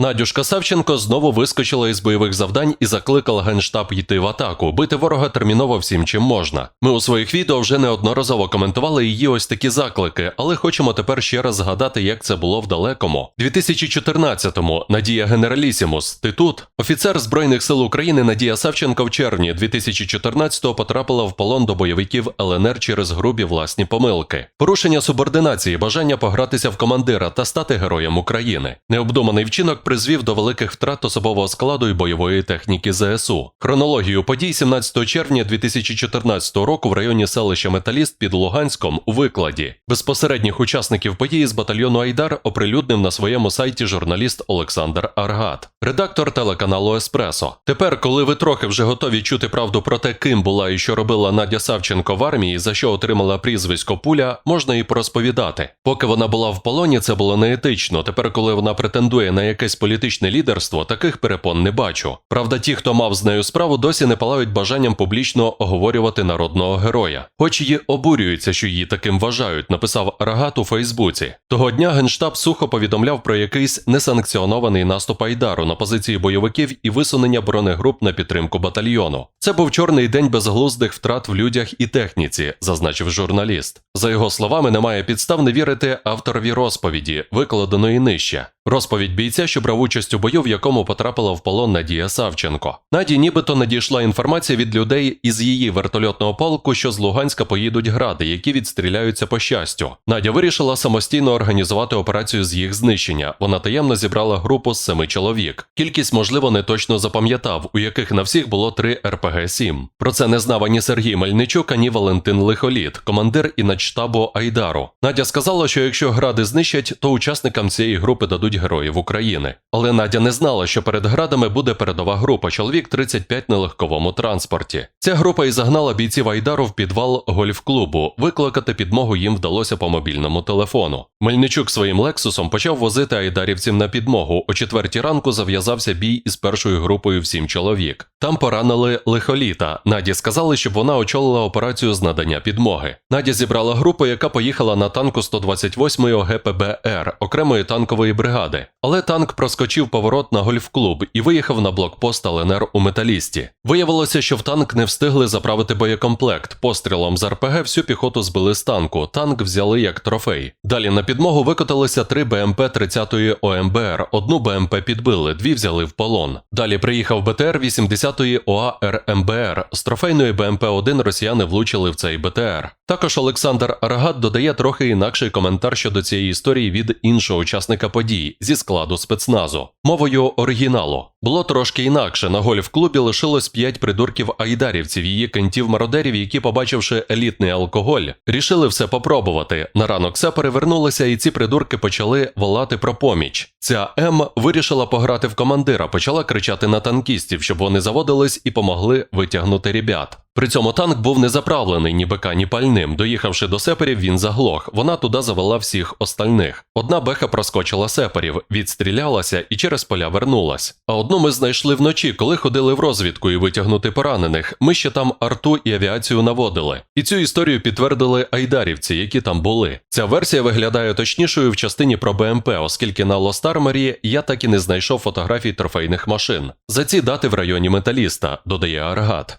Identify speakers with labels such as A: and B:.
A: Надюшка Савченко знову вискочила із бойових завдань і закликала генштаб йти в атаку, бити ворога терміново всім чим можна. Ми у своїх відео вже неодноразово коментували її ось такі заклики, але хочемо тепер ще раз згадати, як це було в далекому. 2014-му Надія Генералісімус. Ти тут? Офіцер Збройних сил України Надія Савченко в червні 2014-го потрапила в полон до бойовиків ЛНР через грубі власні помилки, порушення субординації, бажання погратися в командира та стати героєм України. Необдуманий вчинок призвів до великих втрат особового складу і бойової техніки ЗСУ. Хронологію подій 17 червня 2014 року в районі селища Металіст під Луганськом у викладі безпосередніх учасників події з батальйону Айдар оприлюднив на своєму сайті журналіст Олександр Аргат, редактор телеканалу Еспресо. Тепер, коли ви трохи вже готові чути правду про те, ким була і що робила Надя Савченко в армії, за що отримала прізвисько Пуля, можна і порозповідати. Поки вона була в полоні, це було неетично. Тепер, коли вона претендує на якесь політичне лідерство, таких перепон не бачу. Правда, ті, хто мав з нею справу, досі не палають бажанням публічно оговорювати народного героя. Хоч її обурюється, що її таким вважають, написав Рагат у Фейсбуці. Того дня генштаб сухо повідомляв про якийсь несанкціонований наступ Айдару на позиції бойовиків і висунення бронегруп на підтримку батальйону. Це був чорний день безглуздих втрат в людях і техніці, зазначив журналіст. За його словами, немає підстав не вірити авторові розповіді, викладеної нижче. Розповідь бійця, що брав участь у бою, в якому потрапила в полон Надія Савченко. Наді нібито надійшла інформація від людей із її вертольотного полку, що з Луганська поїдуть гради, які відстріляються по щастю. Надя вирішила самостійно організувати операцію з їх знищення. Вона таємно зібрала групу з семи чоловік. Кількість, можливо, не точно запам'ятав, у яких на всіх було три РПГ-7. Про це не знав ані Сергій Мельничук, ані Валентин Лихоліт, командир і начштабу Айдару. Надя сказала, що якщо гради знищать, то учасникам цієї групи дадуть героїв України. Але Надя не знала, що перед градами буде передова група чоловік 35 на легковому транспорті. Ця група і загнала бійців Айдару в підвал гольф-клубу. Викликати підмогу їм вдалося по мобільному телефону. Мельничук своїм лексусом почав возити айдарівців на підмогу. О четвертій ранку зав'язався бій із першою групою в сім чоловік. Там поранили лихоліта. Наді сказали, щоб вона очолила операцію з надання підмоги. Надя зібрала групу, яка поїхала на танку 128-ї ГПБР окремої танкової бригади. Але танк проскочив поворот на гольф-клуб і виїхав на блокпост ЛНР у металісті. Виявилося, що в танк не встигли заправити боєкомплект. Пострілом з РПГ всю піхоту збили з танку. Танк взяли як трофей. Далі на підмогу викоталися три БМП 30-ї ОМБР. Одну БМП підбили, дві взяли в полон. Далі приїхав БТР 80-ї ОА РМБР. З трофейної БМП-1 росіяни влучили в цей БТР. Також Олександр Аргат додає трохи інакший коментар щодо цієї історії від іншого учасника подій зі складу спецназу. Мовою оригіналу було трошки інакше. На гольф-клубі лишилось п'ять придурків айдарівців, її кентів-мародерів, які, побачивши елітний алкоголь, рішили все попробувати. На ранок все перевернулося, і ці придурки почали волати про поміч. Ця М вирішила пограти в командира, почала кричати на танкістів, щоб вони заводились і помогли витягнути ребят. При цьому танк був не заправлений ні бика, ні пальним. Доїхавши до сеперів, він заглох. Вона туди завела всіх остальних. Одна беха проскочила сеперів, відстрілялася і через поля вернулась. А одну ми знайшли вночі, коли ходили в розвідку і витягнути поранених. Ми ще там арту і авіацію наводили. І цю історію підтвердили айдарівці, які там були. Ця версія виглядає точнішою в частині про БМП, оскільки на Лостармері я так і не знайшов фотографій трофейних машин. За ці дати в районі металіста, додає Аргат.